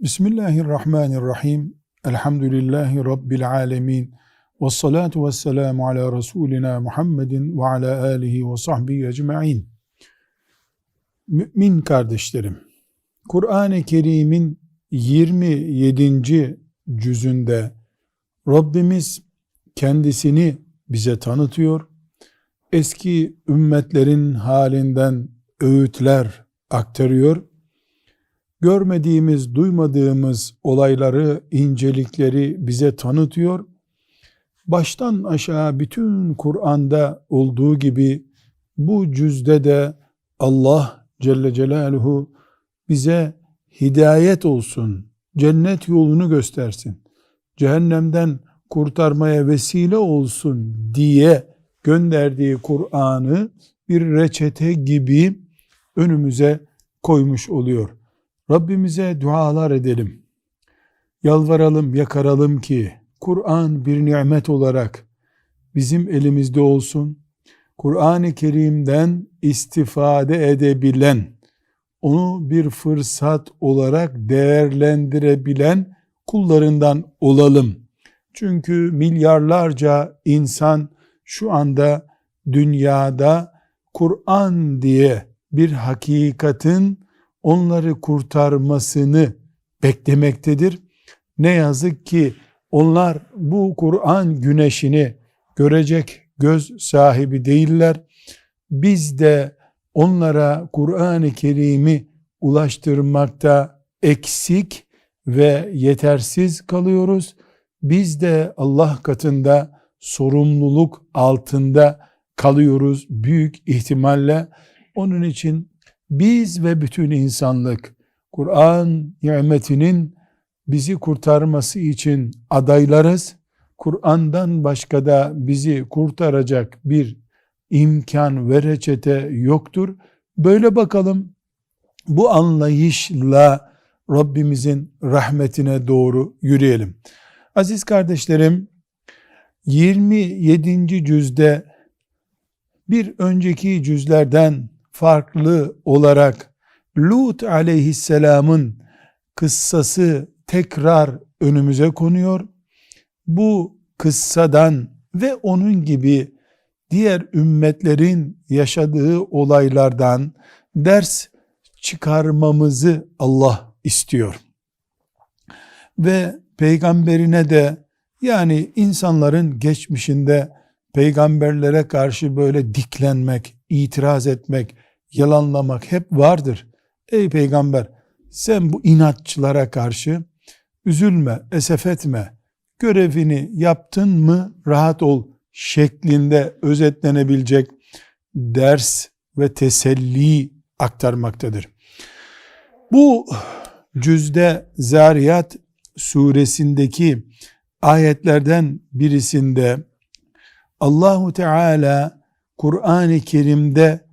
Bismillahirrahmanirrahim. Elhamdülillahi Rabbil alemin. Ve salatu ve selamu ala Resulina Muhammedin ve ala alihi ve sahbihi ecma'in. Mümin kardeşlerim, Kur'an-ı Kerim'in 27. cüzünde Rabbimiz kendisini bize tanıtıyor. Eski ümmetlerin halinden öğütler aktarıyor görmediğimiz, duymadığımız olayları, incelikleri bize tanıtıyor. Baştan aşağı bütün Kur'an'da olduğu gibi bu cüzde de Allah Celle Celaluhu bize hidayet olsun, cennet yolunu göstersin, cehennemden kurtarmaya vesile olsun diye gönderdiği Kur'an'ı bir reçete gibi önümüze koymuş oluyor. Rabbimize dualar edelim. Yalvaralım, yakaralım ki Kur'an bir nimet olarak bizim elimizde olsun. Kur'an-ı Kerim'den istifade edebilen, onu bir fırsat olarak değerlendirebilen kullarından olalım. Çünkü milyarlarca insan şu anda dünyada Kur'an diye bir hakikatin onları kurtarmasını beklemektedir. Ne yazık ki onlar bu Kur'an güneşini görecek göz sahibi değiller. Biz de onlara Kur'an-ı Kerim'i ulaştırmakta eksik ve yetersiz kalıyoruz. Biz de Allah katında sorumluluk altında kalıyoruz büyük ihtimalle. Onun için biz ve bütün insanlık Kur'an nimetinin bizi kurtarması için adaylarız. Kur'an'dan başka da bizi kurtaracak bir imkan ve reçete yoktur. Böyle bakalım bu anlayışla Rabbimizin rahmetine doğru yürüyelim. Aziz kardeşlerim 27. cüzde bir önceki cüzlerden farklı olarak Lut aleyhisselamın kıssası tekrar önümüze konuyor. Bu kıssadan ve onun gibi diğer ümmetlerin yaşadığı olaylardan ders çıkarmamızı Allah istiyor. Ve peygamberine de yani insanların geçmişinde peygamberlere karşı böyle diklenmek, itiraz etmek, yalanlamak hep vardır. Ey peygamber sen bu inatçılara karşı üzülme, esef etme, görevini yaptın mı rahat ol şeklinde özetlenebilecek ders ve teselli aktarmaktadır. Bu cüzde Zariyat suresindeki ayetlerden birisinde Allahu Teala Kur'an-ı Kerim'de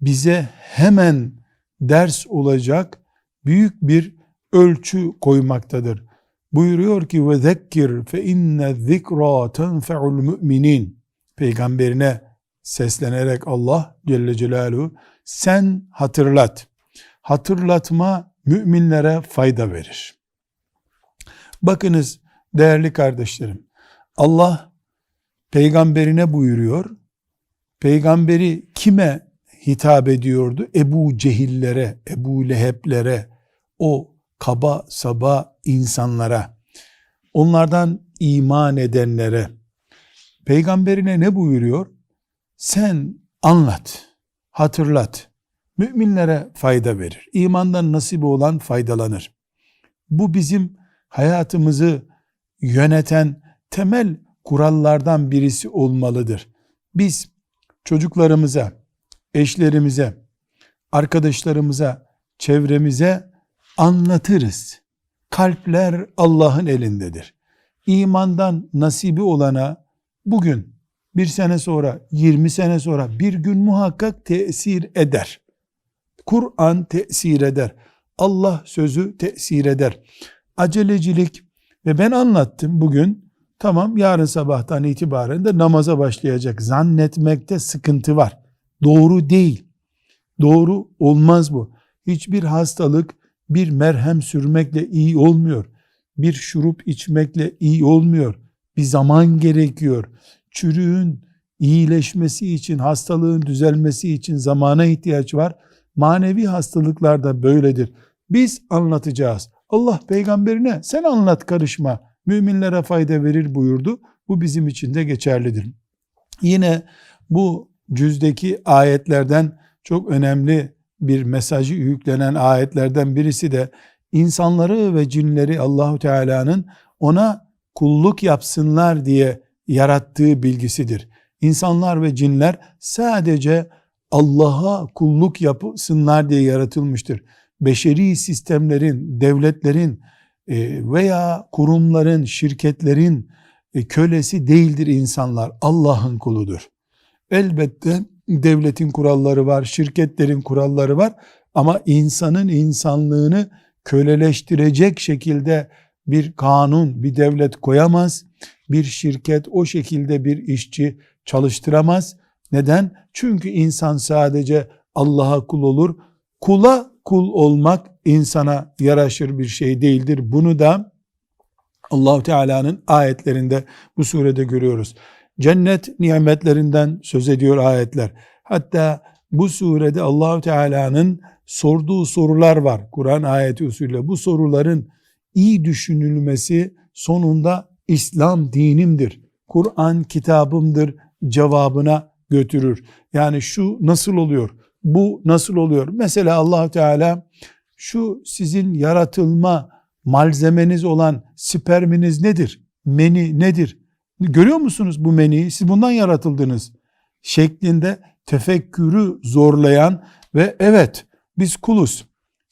bize hemen ders olacak büyük bir ölçü koymaktadır. Buyuruyor ki ve zekkir fe inne zikra tenfe'ul müminin. Peygamberine seslenerek Allah Celle Celaluhu sen hatırlat. Hatırlatma müminlere fayda verir. Bakınız değerli kardeşlerim. Allah peygamberine buyuruyor. Peygamberi kime hitap ediyordu? Ebu Cehillere, Ebu Leheblere, o kaba saba insanlara, onlardan iman edenlere, peygamberine ne buyuruyor? Sen anlat, hatırlat, müminlere fayda verir. İmandan nasibi olan faydalanır. Bu bizim hayatımızı yöneten temel kurallardan birisi olmalıdır. Biz çocuklarımıza, eşlerimize, arkadaşlarımıza, çevremize anlatırız. Kalpler Allah'ın elindedir. İmandan nasibi olana bugün, bir sene sonra, yirmi sene sonra bir gün muhakkak tesir eder. Kur'an tesir eder. Allah sözü tesir eder. Acelecilik ve ben anlattım bugün, tamam yarın sabahtan itibaren de namaza başlayacak zannetmekte sıkıntı var. Doğru değil. Doğru olmaz bu. Hiçbir hastalık bir merhem sürmekle iyi olmuyor. Bir şurup içmekle iyi olmuyor. Bir zaman gerekiyor. Çürüğün iyileşmesi için, hastalığın düzelmesi için zamana ihtiyaç var. Manevi hastalıklar da böyledir. Biz anlatacağız. Allah peygamberine sen anlat karışma. Müminlere fayda verir buyurdu. Bu bizim için de geçerlidir. Yine bu cüzdeki ayetlerden çok önemli bir mesajı yüklenen ayetlerden birisi de insanları ve cinleri Allahu Teala'nın ona kulluk yapsınlar diye yarattığı bilgisidir. İnsanlar ve cinler sadece Allah'a kulluk yapsınlar diye yaratılmıştır. Beşeri sistemlerin, devletlerin e, veya kurumların, şirketlerin e, kölesi değildir insanlar. Allah'ın kuludur. Elbette devletin kuralları var, şirketlerin kuralları var ama insanın insanlığını köleleştirecek şekilde bir kanun, bir devlet koyamaz. Bir şirket o şekilde bir işçi çalıştıramaz. Neden? Çünkü insan sadece Allah'a kul olur. Kula kul olmak insana yaraşır bir şey değildir. Bunu da allah Teala'nın ayetlerinde bu surede görüyoruz. Cennet nimetlerinden söz ediyor ayetler. Hatta bu surede allah Teala'nın sorduğu sorular var. Kur'an ayeti usulüyle. Bu soruların iyi düşünülmesi sonunda İslam dinimdir. Kur'an kitabımdır cevabına götürür. Yani şu nasıl oluyor? Bu nasıl oluyor? Mesela allah Teala şu sizin yaratılma malzemeniz olan sperminiz nedir? Meni nedir? Görüyor musunuz bu meniyi? Siz bundan yaratıldınız. Şeklinde tefekkürü zorlayan ve evet biz kuluz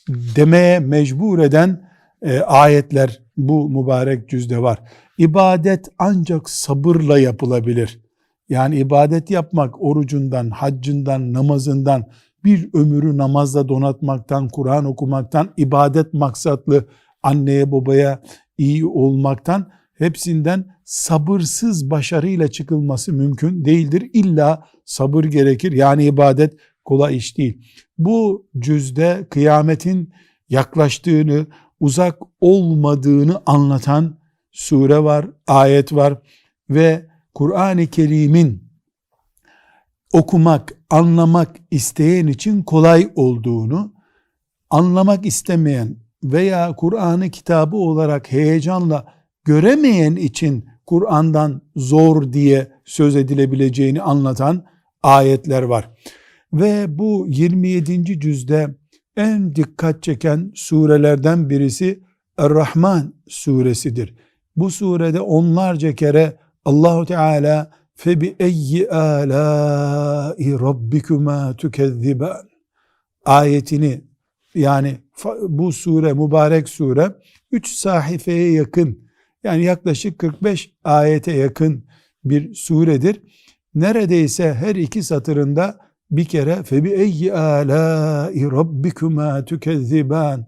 demeye mecbur eden e, ayetler bu mübarek cüzde var. İbadet ancak sabırla yapılabilir. Yani ibadet yapmak orucundan, haccından, namazından, bir ömürü namazla donatmaktan, Kur'an okumaktan, ibadet maksatlı anneye babaya iyi olmaktan hepsinden sabırsız başarıyla çıkılması mümkün değildir. İlla sabır gerekir. Yani ibadet kolay iş değil. Bu cüzde kıyametin yaklaştığını, uzak olmadığını anlatan sure var, ayet var ve Kur'an-ı Kerim'in okumak, anlamak isteyen için kolay olduğunu, anlamak istemeyen veya Kur'an'ı kitabı olarak heyecanla göremeyen için Kur'an'dan zor diye söz edilebileceğini anlatan ayetler var. Ve bu 27. cüzde en dikkat çeken surelerden birisi Er-Rahman suresidir. Bu surede onlarca kere Allahu Teala febi eyyi alâi rabbikuma tukezziban ayetini yani bu sure mübarek sure 3 sahifeye yakın yani yaklaşık 45 ayete yakın bir suredir. Neredeyse her iki satırında bir kere febi eyyi alâi rabbikuma tukezziban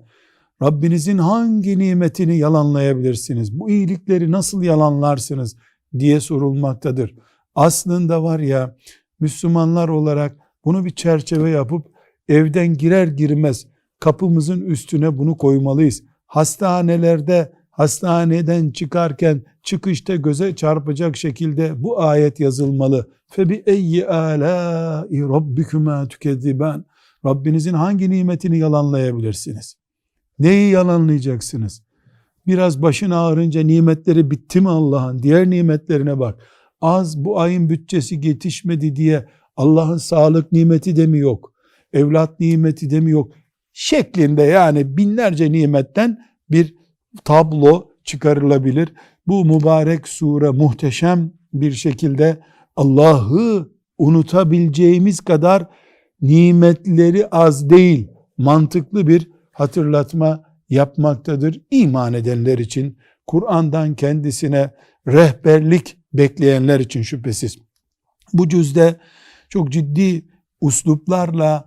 Rabbinizin hangi nimetini yalanlayabilirsiniz? Bu iyilikleri nasıl yalanlarsınız diye sorulmaktadır. Aslında var ya Müslümanlar olarak bunu bir çerçeve yapıp evden girer girmez kapımızın üstüne bunu koymalıyız. Hastanelerde hastaneden çıkarken çıkışta göze çarpacak şekilde bu ayet yazılmalı. Febi eyyi alâi rabbikuma tükezziban. Rabbinizin hangi nimetini yalanlayabilirsiniz? Neyi yalanlayacaksınız? Biraz başın ağrınca nimetleri bitti mi Allah'ın? Diğer nimetlerine bak. Az bu ayın bütçesi yetişmedi diye Allah'ın sağlık nimeti de mi yok? Evlat nimeti de mi yok? Şeklinde yani binlerce nimetten bir tablo çıkarılabilir. Bu mübarek sure muhteşem bir şekilde Allah'ı unutabileceğimiz kadar nimetleri az değil, mantıklı bir hatırlatma yapmaktadır. İman edenler için, Kur'an'dan kendisine rehberlik bekleyenler için şüphesiz. Bu cüzde çok ciddi usluplarla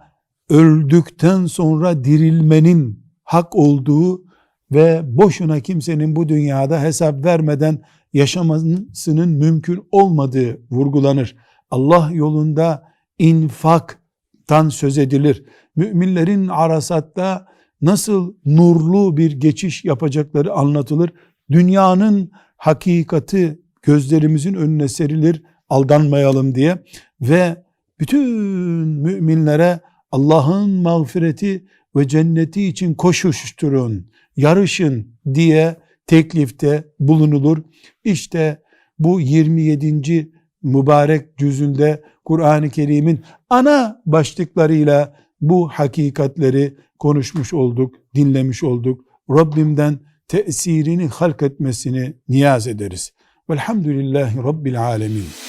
öldükten sonra dirilmenin hak olduğu ve boşuna kimsenin bu dünyada hesap vermeden yaşamasının mümkün olmadığı vurgulanır. Allah yolunda infaktan söz edilir. Müminlerin arasatta nasıl nurlu bir geçiş yapacakları anlatılır. Dünyanın hakikati gözlerimizin önüne serilir aldanmayalım diye ve bütün müminlere Allah'ın mağfireti ve cenneti için koşuşturun, yarışın diye teklifte bulunulur. İşte bu 27. mübarek cüzünde Kur'an-ı Kerim'in ana başlıklarıyla bu hakikatleri konuşmuş olduk, dinlemiş olduk. Rabbimden tesirini halk etmesini niyaz ederiz. Velhamdülillahi Rabbil Alemin.